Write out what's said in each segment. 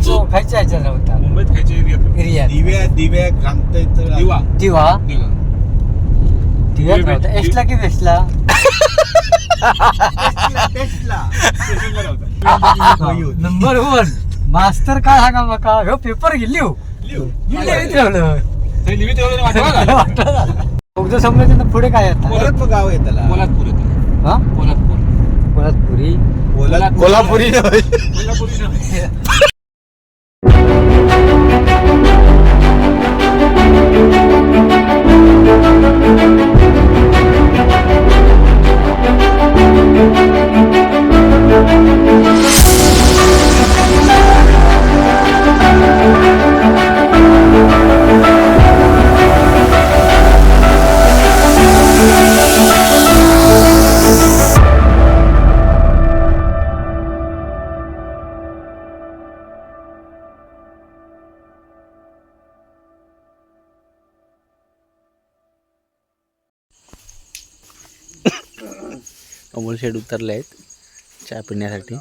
असं खायच्या ह्याच्यात होता. मुंबईत खायचे एरियात एरिया. दिव्या दिव्या दिवा. दिवा? दिवा. दिव्यात दिवे- होता. एसला की वेस्टला. Number one. मास्तर काय सांगा मका ह्यो पेपर लिहू. मी लिहित ठेवलं. ते लिहित ठेवलं वाटवा का? फक्त समजायचं पुढे काय आता परत गाव आहे त्याला. पोलादपूर येतं. हा? पोलादपूर कोल्हापुरी. कोल्हा- कोल्हापुरी. कोल्हापुरी. अमोल शेड उतरले आहेत चहा पिण्यासाठी.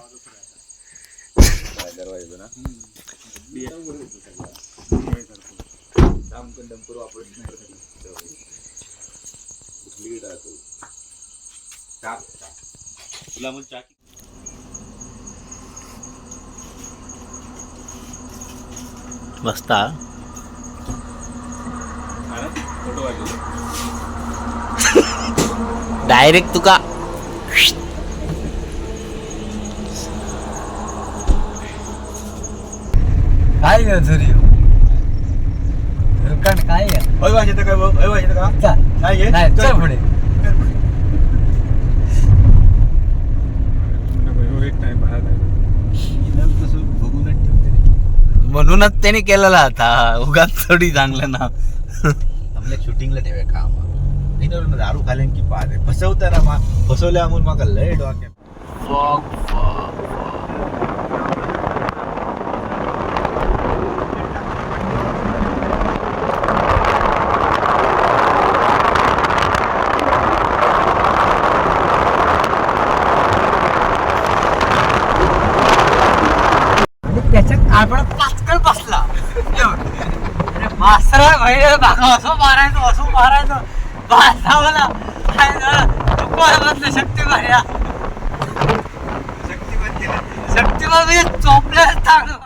बसता. डायरेक्ट तुका काय ग झुरी दुकान काय का? चल. नाही चल. पुढे. म्हणूनच त्याने केलेला आता. उगाच थोडी चांगलं ना आपल्या शूटिंगला ठेवूया काम. नाही ना दारू खाल्यान की बाद आहे फसवता ना मा फसवल्या म्हणून माका लय डोक्यात त्याच्यात आपण पाचकळ बसला अरे मास्तर भाई भागा असं मारायचं असं मारायचं. बासावला काय झालं शक्ती मार्या शक्ती म्हणजे चोपल्या चांगलं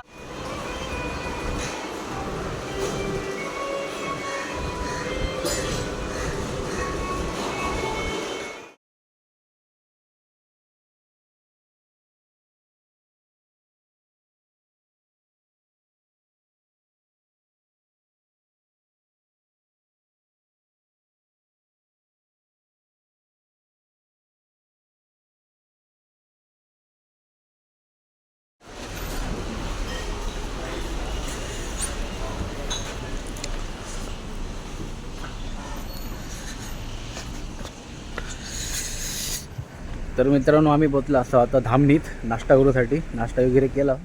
तर मित्रांनो आम्ही पोचलो असतो आता धामणीत नाश्ता करूसाठी. नाश्ता वगैरे केला.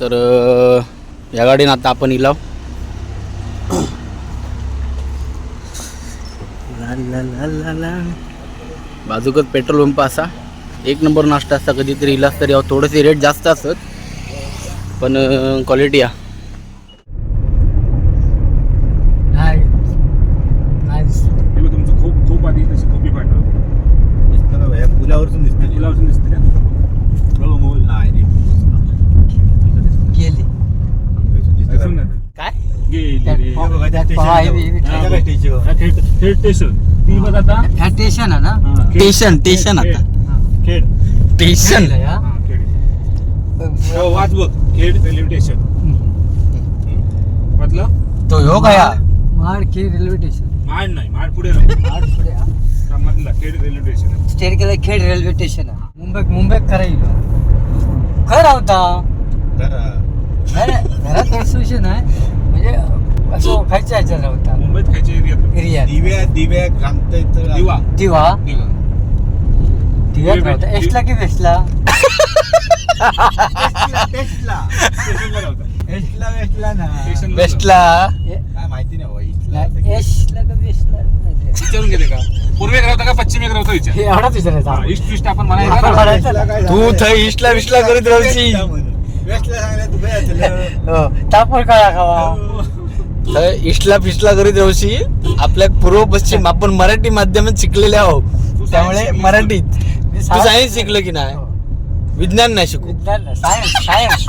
तर या गाडीनं आता आपण इलाव. ला बाजूकच पेट्रोल पंप असा. एक नंबर नाश्ता असता कधीतरी इलास तरी अहो थोडेसे रेट जास्त असत पण क्वालिटी आहे नाही नाही हे बघ, तुमचं खूप खूप आधी तशी खोपी पाठवतो दिसतं का भैया पुलावरसून दिसतं तुला दिसते का हो, मोबाईल नाही नाही. गेली दिसतं का? ऐकून ना. काय गेली त्यात रे. हे हे. बी-? हा, खेड खेड स्टेशन ती बघ आता ह्या स्टेशन आहे ना हा, खेड. Station station Khed. आता खेड स्टेशन खेडला या. हा, खेड हो, वाच बघ खेड रेल्वे स्टेशन वाचलं तो ह्यो काय? माडखेड रेल्वे स्टेशन माड नाही माड पुढे राहील माड पुढे हा. मधला खेड रेल्वे स्टेशन स्टेट केलं खेड रेल्वे स्टेशन आहे मुंबई मुंबईत करायला खरं होता जरा. नाही घरात असोसिएशन आहे म्हणजे असं खायच्या ह्याच्यात होता. मुंबईत खायचे एरियात एरिया दिव्या दिव्या दिवा. दिवा? दिवा. दिव्यात दिवे- होता एसला की वेस्टला टेस्टला स्टेशनला लावतात टेस्टला वेस्टला ना. ए- काय माहिती नाही बाबा का वेस्टला नाही ते. विचारून घेते का? पूर्वेकडे होता का पश्चिमेकडे होता विचार? हे एवढाच विचारायचा. हा, ईस्ट वेस्ट आपण आपण म्हणायचं म्हणायचं ना. काय तू झालं? थंय विशला करीत राहशी. वेस्टला सांगलं तू काय झालं? हो, काय खावा. थंय इशला फिशला करीत राहशी. आपल्या पूर्व पश्चिम आपण मराठी माध्यमात शिकलेले आहो त्यामुळे मराठीत. तू सायन्स- शिकलं की नाही? हो. विज्ञान नाही शिकू. विज्ञान सायन्स सायन्स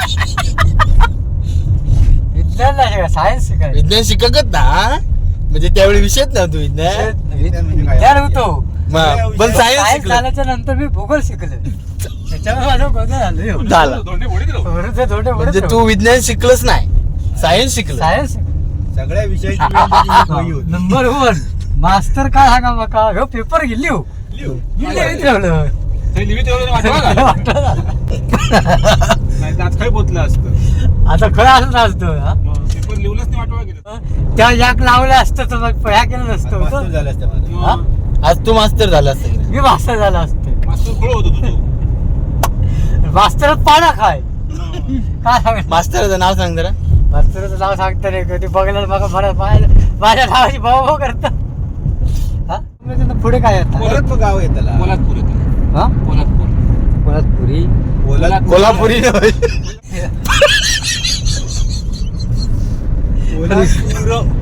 विज्ञान नाही सायन्स विज्ञान शिकत ना म्हणजे त्यावेळी विषयच ना तू विज्ञान? विज्ञान म्हणजे काय? विज्ञान होतो. मग, पण सायन्स सायन्स शिकलं झाल्याच्यानंतर मी भूगोल शिकले. त्याच्यामुळे माझं झालं. झाला. म्हणजे तू विज्ञान शिकलंच नाही. सायन्स शिकलं. सायन्स सगळ्या विषयाची. Number one. मास्तर काय सांगा मका ह्यो पेपर गेली हो. ठेवलं पोचलं असतं. आता खरं असं असतं हा? पेपर लिहूनच नाही वाटवा गेलं त्या याक लावलं असतं तर मग ह्या केलं नसतं मास्तर. झालं असतं. हा? आज तू मास्तर झाला असता? मी मास्तर झाला असते. मास्तर खुळ होतो तू मास्तरात पाडा काय काय सांग मास्तराचं नाव सांग जरा. मास्तराचं नाव सांगता नाही कधी बघायला बघा मला माझ्या माझ्या नावाची भाऊ भाऊ करता. हा? पुढे काय येतात परत गाव आहे त्याला. पोलादपूर येतो. हा? पोलादपूर कोल्हापुरी? कोल्हापुरी.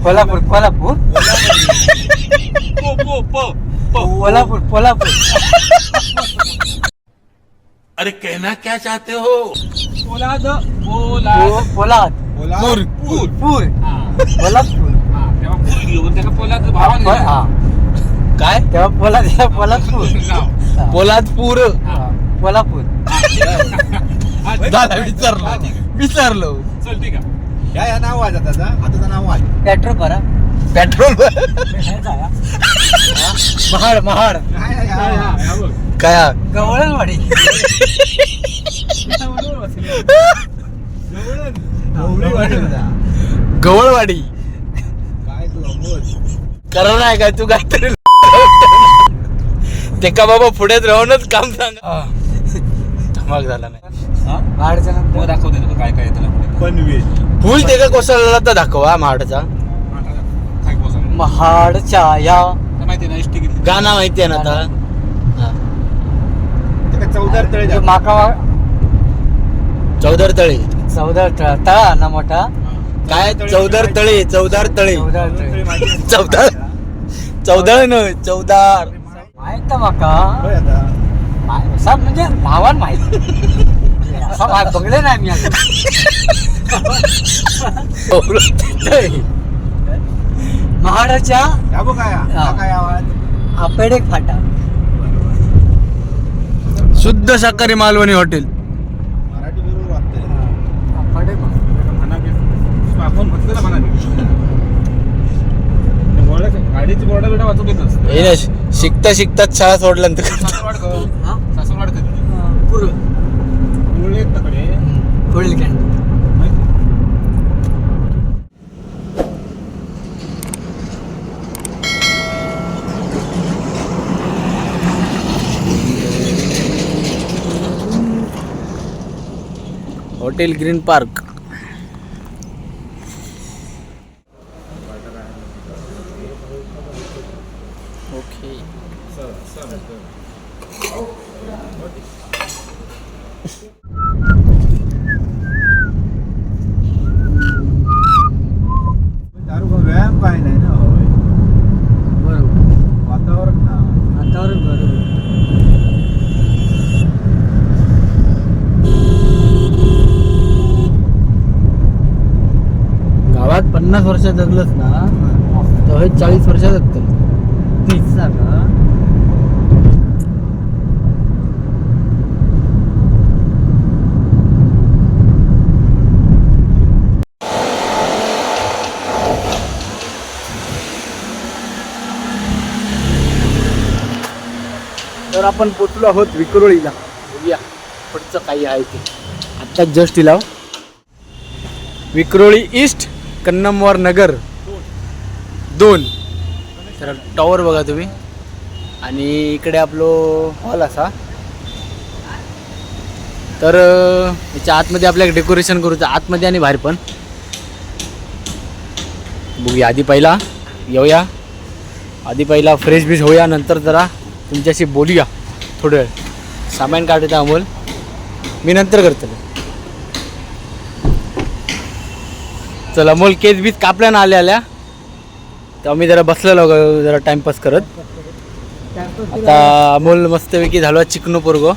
पोलादपूर कोल्हापूर. कोल्हापूर पो पो पो पो. कोल्हापूर कोल्हापूर. अरे कहना क्या चाहते हो? पोलाद पोलाद पोलाद पोलाद- पूर. पूर. हा. कोल्हापूर हा तेव्हा पूर घेऊन त्याला पोलाद भावाने हा हा. काय? तेव्हा पोलाद तेव्हा पोलादपूर नाव. हा. पोलादपूर हा. कोल्हापूर हा, ठीक झाला आहे. विचारलो हा, ठीक आहे. विचारलो चल ठीक आहे. या या नाव वाजत आता आता नाव वाज पेट्रोल भरा. पेट्रोल महाड महाड. काय नाही, हा, या. हा, हा, बघ. काय? हा? गवळणवाडी. गवळवाडी. काय तू अमोल कारण आहे काय तू काहीतरी ते का बाबा पुढ्यात राहूनच काम सांग. धमाक झाला नाही. काय काय येतं. पनवेल. फुल ते का कोसळला तर दाखवा महाडचा हा, पोचा. महाडच्या या माहिती ना गाणं माहिती आहे ना आता. चौदार तळे. माका चौदार तळे. चौदा तळा तळा ना मोठा. काय चौदार तळे चौदार तळे. चौदार चौदार तळे? चौदार चौदार. न चौदार माहीत ना माका. मा- असा म्हणजे नावान माहीत. असा बघले नाही. महाडाच्या या बघ काय? हा. हा. काय आवाज. आपेडे फाटा. शुद्ध शाकाहारी मालवणी हॉटेल मराठी बरोबर वाटतंय आपेडे म्हणा की आपण फक्त ना म्हणा की. ते वाचून येत असतं. हे ना शिकता शिकताच शाळा सोडल्यानंतर सासवड गं. हा? कधी? मुळ. पुढील माहिती? हॉटेल ग्रीन पार्क ओके दारू का व्यायाम काय नाही ना होय. बरोबर. वातावरण ना. वातावरण बरोबर. गावात पन्नास वर्ष जगलंच ना तर हे चाळीस वर्ष जगतं तीच जागा तर आपण पोचलो आहोत विक्रोळीला. बघूया पुढचं काही आहे ते. आत्ताच जस्ट इलाव हो. विक्रोळी ईस्ट कन्नमवार नगर. दोन. तर टॉवर बघा तुम्ही. आणि इकडे आपलो हॉल असा. तर याच्या आतमध्ये आपल्याला डेकोरेशन करूचं आतमध्ये आणि बाहेर पण. बघूया आधी पहिला येऊया. आधी पहिला फ्रेश बीश होऊया नंतर जरा तुमच्याशी बोलूया थोडं वेळ. सामान काढते अमोल. मी नंतर करतो. चल अमोल केस बीज कापल्या ना आल्या आल्या. तर आम्ही जरा बसलेलो जरा टाइमपास करत. आता अमोल मस्तपैकी झालो चिकनो पोरगो.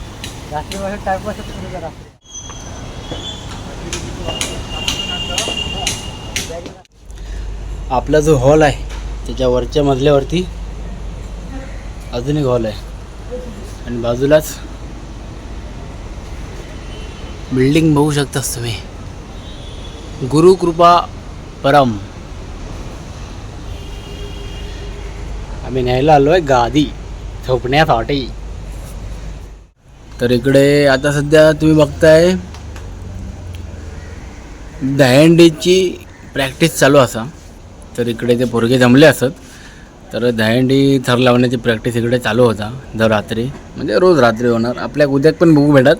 आपला जो हॉल आहे त्याच्या वरच्या मजल्यावरती अजून एक हॉल आहे. आणि बाजूलाच बिल्डिंग बघू शकतास तुम्ही. गुरुकृपा परम. आम्ही न्यायला आलो आहे गादी झोपण्यासाठी तर इकडे आता सध्या तुम्ही बघताय दहंडीची प्रॅक्टिस चालू असा. तर इकडे ते पोरगे जमले असत. तर दहंडी थर लावण्याची प्रॅक्टिस इकडे चालू होता दर रात्री. म्हणजे रोज रात्री होणार. आपल्या उद्याक पण बघू भेटत.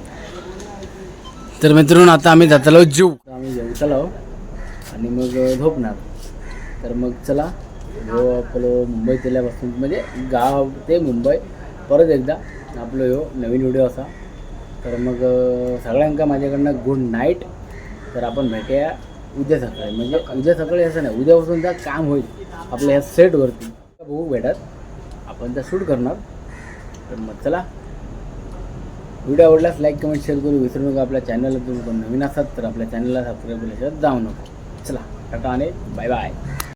तर मित्रांनो आता आम्ही जातलो जीव. आम्ही जेवतलो हो. आणि मग झोपणार. तर मग चला ह्यो आपलं मुंबईत गेल्यापासून. म्हणजे गाव ते मुंबई. परत एकदा आपलं ह्यो नवीन व्हिडिओ असा. तर मग सगळ्यांका माझ्याकडनं गुड नाईट तर आपण भेटूया उद्या सकाळी. म्हणजे उद्या सकाळी असं नाही उद्यापासून काम होईल. आपल्या ह्या सेटवरती हो, बघू भेटत आपण त्या शूट करणार. तर मग चला. व्हिडिओ आवडल्यास लाईक कमेंट शेअर करू. विसरू नका आपल्या चॅनलला तुम्ही पण नवीन असाल तर आपल्या चॅनलला सबस्क्राईब केल्याशिवाय जाऊ नको. चला टाटा आणि बाय बाय